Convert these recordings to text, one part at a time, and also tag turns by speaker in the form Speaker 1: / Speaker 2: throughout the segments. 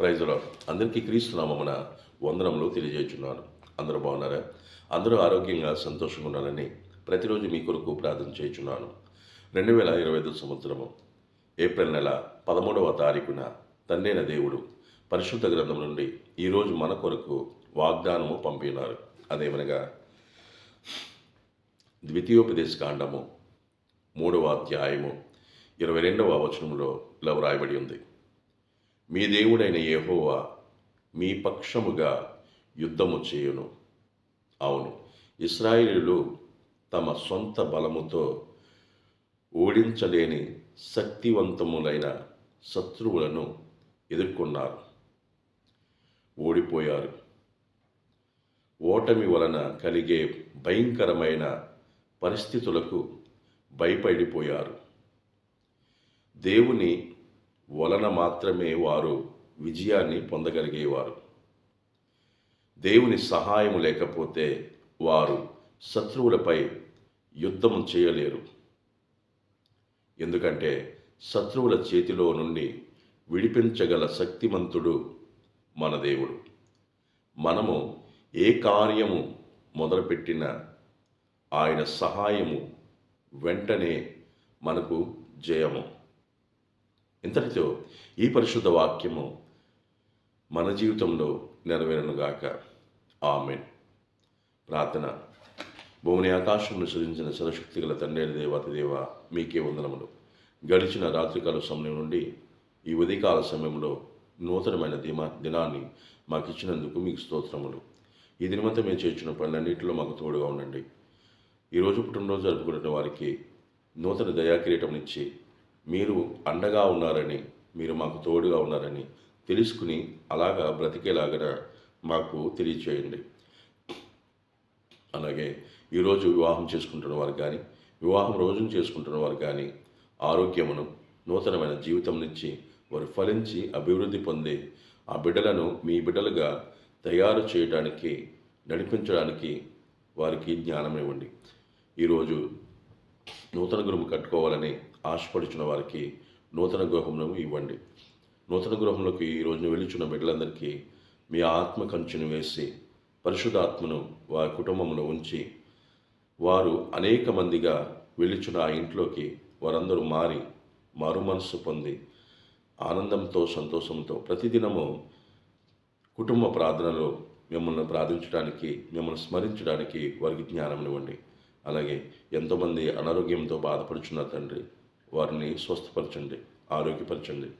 Speaker 1: ప్రైజ్లో అందరికీ క్రీస్తునామమున వందనంలో తెలియజేస్తున్నాను అందరూ బాగున్నారా? అందరూ ఆరోగ్యంగా సంతోషంగా ఉండాలని ప్రతిరోజు మీ కొరకు ప్రార్థన చేయుచున్నాను. రెండు వేల ఇరవై ఐదు సంవత్సరము ఏప్రిల్ నెల పదమూడవ తారీఖున తండ్రైన దేవుడు పరిశుద్ధ గ్రంథం నుండి ఈరోజు మన కొరకు వాగ్దానము పంపినారు. అదేమనగా ద్వితీయోపదేశ కాండము మూడవ అధ్యాయము ఇరవై రెండవ వచనంలో ఇలా వ్రాయబడి ఉంది. మీ దేవుడైన యహోవా మీ పక్షముగా యుద్ధము చేయును. అవును ఇస్రాయిలు తమ సొంత బలముతో ఓడించలేని శక్తివంతములైన శత్రువులను ఎదుర్కొన్నారు. ఓడిపోయారు. ఓటమి వలన కలిగే భయంకరమైన పరిస్థితులకు భయపడిపోయారు. దేవుని వలన మాత్రమే వారు విజయాన్ని పొందగలిగేవారు. దేవుని సహాయం లేకపోతే వారు శత్రువులపై యుద్ధం చేయలేరు. ఎందుకంటే శత్రువుల చేతిలో నుండి విడిపించగల శక్తిమంతుడు మన దేవుడు. మనము ఏ కార్యము మొదలుపెట్టినా ఆయన సహాయము వెంటనే మనకు జయము. ఇంతటితో ఈ పరిశుద్ధ వాక్యము మన జీవితంలో నెరవేరనుగాక. ఆమెన్. ప్రార్థన. భూమిని ఆకాశంను సృజించిన సరశక్తి గల తండ్రి దేవాతి దేవ మీకే వందనములు. గడిచిన రాత్రికాల సమయం నుండి ఈ ఉదయకాల సమయంలో నూతనమైన దిమా దినాన్ని మాకు ఇచ్చినందుకు మీకు స్తోత్రములు. ఈ దినమంతా మేము చేర్చిన పనులన్నింటిలో మాకు తోడుగా ఉండండి. ఈరోజు పుట్టినరోజు జరుపుకునే వారికి నూతన దయాకిరీటం ఇచ్చి మీరు అండగా ఉన్నారని మీరు మాకు తోడుగా ఉన్నారని తెలుసుకుని అలాగా బ్రతికేలాగా మాకు తెలియచేయండి. అలాగే ఈరోజు వివాహం చేసుకుంటున్న వారు కానీ వివాహం రోజును చేసుకుంటున్న వారు కానీ ఆరోగ్యమును నూతనమైన జీవితం నుంచి వారు ఫలించి అభివృద్ధి పొంది ఆ బిడ్డలను మీ బిడ్డలుగా తయారు చేయడానికి నడిపించడానికి వారికి జ్ఞానం ఇవ్వండి ఈరోజు నూతన గురువు కట్టుకోవాలని ఆశపడుచున్న వారికి నూతన గృహమును ఇవ్వండి. నూతన గృహంలోకి ఈ రోజున వెలుచున్న బిడ్డలందరికీ మీ ఆత్మ కంచును వేసి పరిశుధాత్మను వారి కుటుంబంలో ఉంచి వారు అనేక మందిగా వెలుచున్న ఆ ఇంట్లోకి వారందరూ మారి మారు మనస్సు పొంది ఆనందంతో సంతోషంతో ప్రతిదినము కుటుంబ ప్రార్థనలో మిమ్మల్ని ప్రార్థించడానికి మిమ్మల్ని స్మరించడానికి వారికి జ్ఞానం ఇవ్వండి అలాగే ఎంతోమంది అనారోగ్యంతో బాధపడుచున్న తండ్రి వారిని స్వస్థపరచండి ఆరోగ్యపరచండి.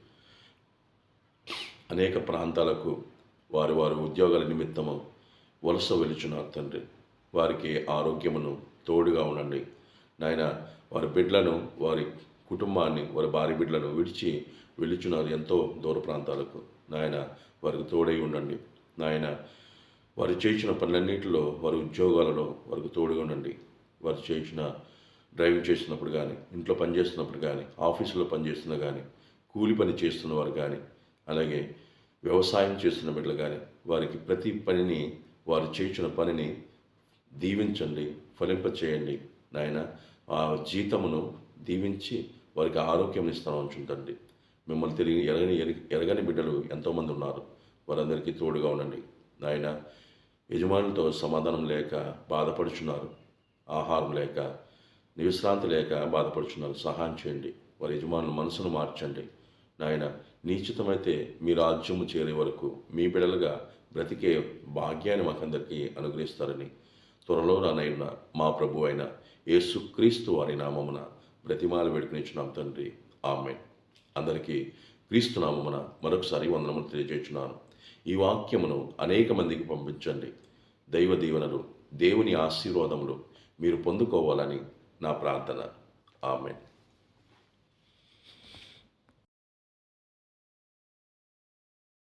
Speaker 1: అనేక ప్రాంతాలకు వారి వారి ఉద్యోగాల నిమిత్తము వలస వెలుచున్నారు తండ్రి వారికి ఆరోగ్యమును తోడుగా ఉండండి. నాయన వారి బిడ్డలను వారి కుటుంబాన్ని వారి భార్య బిడ్డలను విడిచి వెలుచున్నారు ఎంతో దూర ప్రాంతాలకు. నాయన వారికి తోడై ఉండండి. నాయన వారు చేసిన పనులన్నింటిలో వారి ఉద్యోగాలలో వారికి తోడుగా ఉండండి. వారు చేసిన డ్రైవింగ్ చేస్తున్నప్పుడు కానీ ఇంట్లో పని చేస్తున్నప్పుడు కానీ ఆఫీసులో పనిచేస్తున్న కానీ కూలి పని చేస్తున్న వారు కానీ అలాగే వ్యవసాయం చేస్తున్న బిడ్డలు కానీ వారికి ప్రతి పనిని వారు చేసిన పనిని దీవించండి ఫలింపచేయండి. నాయన ఆ జీతమును దీవించి వారికి ఆరోగ్యం ఇస్తాను ఉంచుంటండి మిమ్మల్ని తిరిగి ఎరగని ఎరగ- ఎరగని బిడ్డలు ఎంతోమంది ఉన్నారు. వారందరికీ తోడుగా ఉండండి. నాయన యజమానులతో సమాధానం లేక బాధపడుచున్నారు. ఆహారం లేక విశ్రాంతి లేక బాధపడుచున్నారు. సహాయం చేయండి. వారి యజమానుల మనసును మార్చండి. నాయన నిశ్చితమైతే మీ రాజ్యము చేరే వరకు మీ బిడలుగా బ్రతికే భాగ్యాన్ని మాకందరికీ అనుగ్రహిస్తారని త్వరలో రానైన మా ప్రభు అయిన యేసుక్రీస్తు వారి నామమున బ్రతిమాల వేడుకునిచ్చున్నాం తండ్రి. ఆమె అందరికీ క్రీస్తు నామమున మరొకసారి వందనములు తెలియజేస్తున్నాను. ఈ వాక్యమును అనేక మందికి పంపించండి. దైవ దీవెనలు దేవుని ఆశీర్వాదములు మీరు పొందుకోవాలని నా ప్రార్థన. ఆమె